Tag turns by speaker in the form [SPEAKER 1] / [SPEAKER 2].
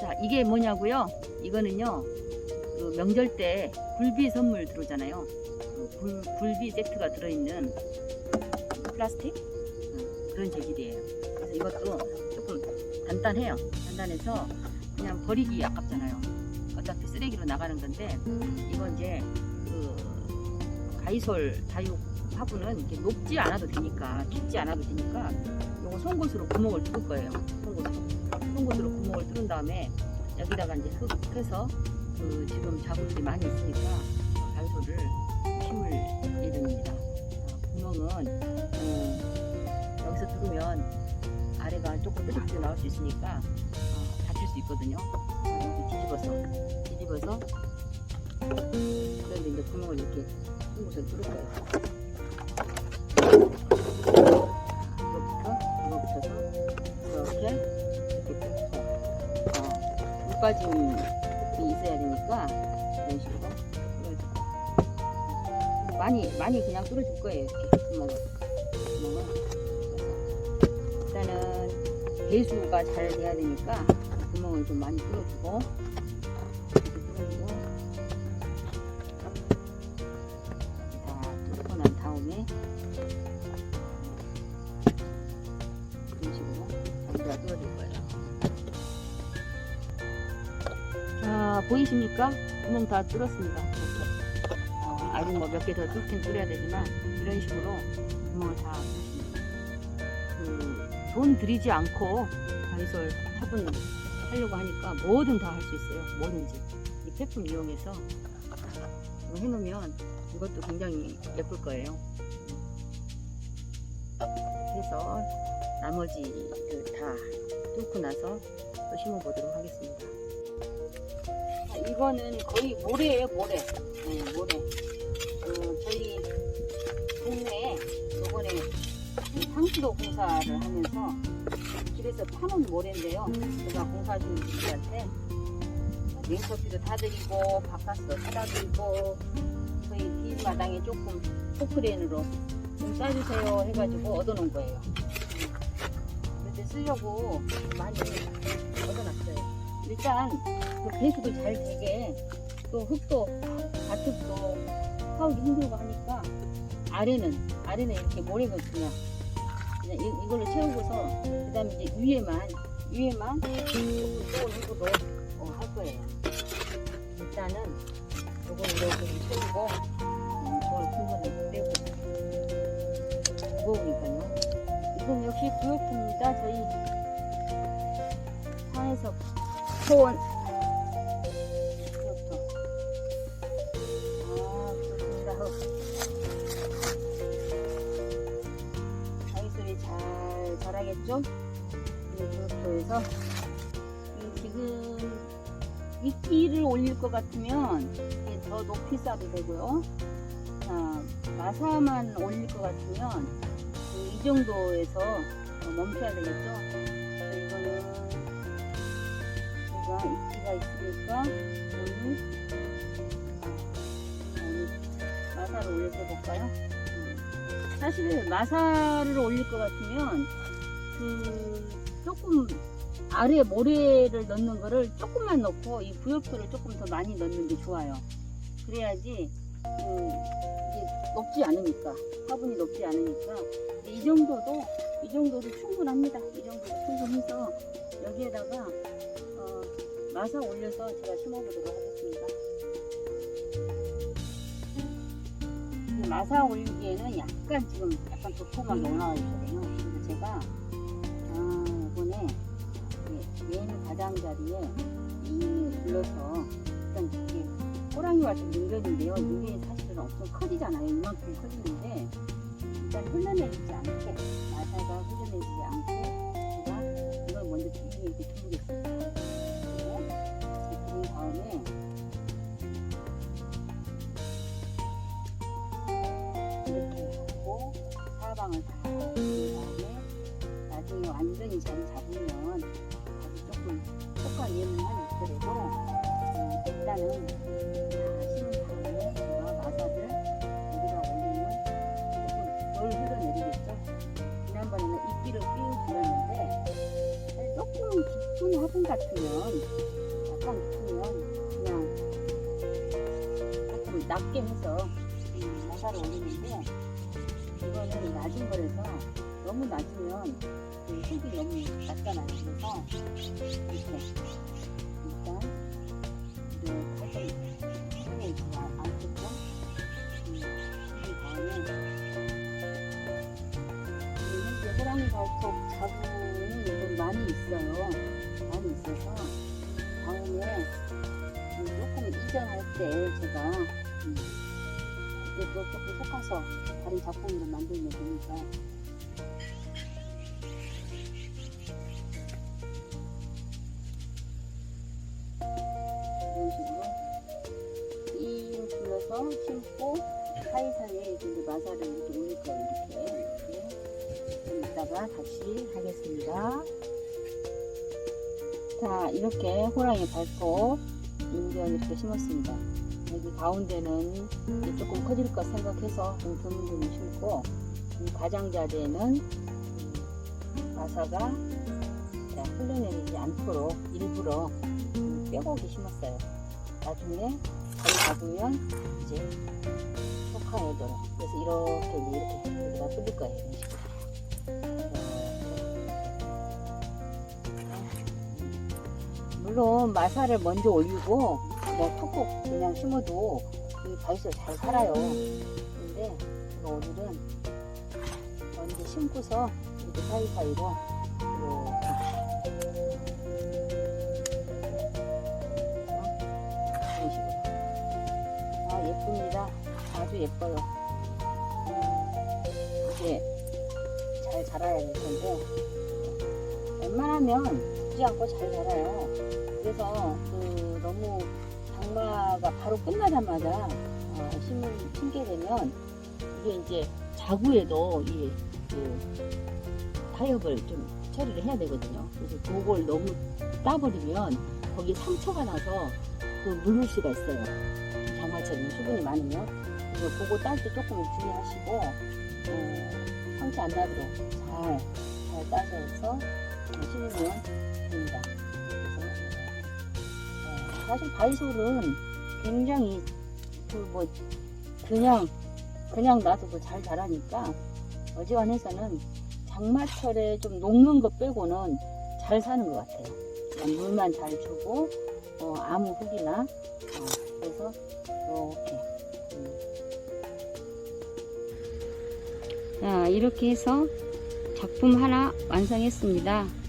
[SPEAKER 1] 자, 이게 뭐냐고요? 이거는요, 그 명절 때 굴비 선물 들어오잖아요. 그 굴, 굴비 세트가 들어있는 플라스틱? 응, 그런 재질이에요. 그래서 이것도 조금 단단해요. 단단해서 그냥 버리기 아깝잖아요. 어차피 쓰레기로 나가는 건데, 이건 이제 그 가이솔 다육 화분은 이렇게 녹지 않아도 되니까, 깊지 않아도 되니까, 요거 송곳으로 구멍을 뚫을 거예요. 송곳으로. 송곳으로 구멍을 뚫은 다음에 여기다가 이제 흙 해서 그 지금 자구들이 많이 있으니까 가위소를 심을 예정입니다. 어, 구멍은 어, 여기서 뚫으면 아래가 조금 뾰족하게 나올 수 있으니까 어, 다칠 수 있거든요. 뒤집어서 뒤집어서 그런데 이제 구멍을 이렇게 송곳을 뚫을 거예요. 어, 물 빠짐이 있어야 되니까 이런 식으로 뚫어주고 많이 많이 그냥 뚫어줄 거예요 이렇게 구멍을 일단은 배수가 잘 돼야 되니까 구멍을 좀 많이 뚫어주고 보이십니까? 구멍 다 뚫었습니다. 이렇게. 어, 아직 뭐 몇 개 더 뚫긴 뚫어야 되지만 이런 식으로 구멍을 다 뚫었습니다. 그, 돈 들이지 않고 가이솔 화분 하려고 하니까 뭐든 다 할 수 있어요. 뭐든지. 이 폐품 이용해서 해놓으면 이것도 굉장히 예쁠 거예요. 그래서 나머지를 다 뚫고 나서 또 심어보도록 하겠습니다. 자, 이거는 거의 모래예요, 모래. 네, 모래. 그 저희 동네에 요번에 이 상수도 공사를 하면서 길에서 파는 모래인데요. 제가 공사준 분들한테 냉커피도 타드리고 바카스도 사다 드리고 저희 뒷마당에 조금 포크레인으로 좀 싸주세요 해가지고 얻어놓은 거예요. 그때 쓰려고 많이 얻어놨어요. 일단 그 배수도 잘 되게 또 흙도 가축도 파우기 힘들고 하니까 아래는 아래는 이렇게 모래가 그냥 그냥 이, 이걸로 채우고서 그다음에 이제 위에만 위에만 조금 또 일부러 어, 할 거예요. 일단은 요거는 이렇게 좀 채우고 음, 저걸 풍선을 빼고 무거우니까요. 이건 역시 구역입니다. 저희 산에서 자기소리 잘 자라겠죠? 이렇게 해서 지금 이끼를 올릴 것 같으면 더 높이 싸도 되고요. 자, 마사만 올릴 것 같으면 그이 정도에서 멈춰야 되겠죠? 제가 이끼가 있으니까 오늘 오늘 마사를 올려서 볼까요? 음. 사실 마사를 올릴 것 같으면 그 조금 아래 모래를 넣는 거를 조금만 넣고 이 부엽토를 조금 더 많이 넣는 게 좋아요. 그래야지 그 이게 높지 않으니까 화분이 높지 않으니까 이 정도도 이 정도도 충분합니다. 이 정도도 충분해서 여기에다가 어, 마사 올려서 제가 심어보도록 하겠습니다. 이 마사 올리기에는 약간 지금 약간 도톰하게 올라와 있거든요. 그래서 제가 아 이번에 메인 가장자리에 이 눌러서 일단 이렇게 호랑이와 좀 능견인데요. 능견이 사실은 엄청 커지잖아요. 이만큼 커지는데 일단 흘러내리지 않게 마사가 흘러내리지 않게 지방을 다 그다음에 나중에 완전히 자리 잡으면 아주 조금 효과 예능은 있더라도 어, 일단은 다 심은 다음에 어, 그와 마사를 여기다 올리면 조금 덜 흘러내리겠죠. 지난번에는 이끼로 삥 둘렀는데 조금 깊은 화분 같으면 약간 깊으면 그냥 조금 낮게 해서 음, 마사를 올리는데 이거는 낮은 거라서 너무 낮으면 그 흙이 너무 낮잖아요. 그래서 이렇게 일단 손에 있지 않겠죠? 음, 그 다음에 현재 호랑이 발톱 자국이 좀 많이 있어요. 많이 있어서 다음에 음, 조금 이전할 때 제가 음, 그때 또 조금 섞어서 다른 작품으로 만들면 되니까 이런 식으로 삥 둘러서 심고 사이사이에 이제 마사를 이렇게 올릴 거예요. 이렇게 좀 이따가 다시 하겠습니다. 자 이렇게 호랑이 발톱 인견 이렇게 심었습니다. 여기 가운데는 조금 커질 것 생각해서 좀 드문드문 심고 이 가장자리에는 음, 마사가 자, 흘러내리지 않도록 일부러 음, 뼈고기 심었어요. 나중에 거기 잡으면 이제 속하에도록 그래서 이렇게 이렇게 여기다 뿌릴 거예요. 이런 식으로. 물론 마사를 먼저 올리고 뭐 톡톡 그냥 심어도 이 바이스 잘 살아요. 근데 제가 오늘은 먼저 심고서 이렇게 사이사이로 이런 식으로 아 예쁩니다. 아주 예뻐요. 음, 이게 잘 자라야 될 텐데 웬만하면 죽지 않고 잘 자라요. 그래서 그 장마가 바로 끝나자마자 어, 심을 심게 되면 이게 이제 자구에도 이 그 타협을 좀 처리를 해야 되거든요. 그래서 그걸 너무 따버리면 거기 상처가 나서 그 물을 수가 있어요. 장마철에는 수분이 많으면 그래서 그거 딸 때 조금 주의하시고 어, 상처 안 나도록 잘 잘 따서 해서 심으면 됩니다. 사실 바이솔은 굉장히 그 뭐 그냥 그냥 놔둬도 잘 자라니까 어지간해서는 장마철에 좀 녹는 것 빼고는 잘 사는 것 같아요. 물만 잘 주고 어, 아무 흙이나 어, 그래서 이렇게 음. 자 이렇게 해서 작품 하나 완성했습니다.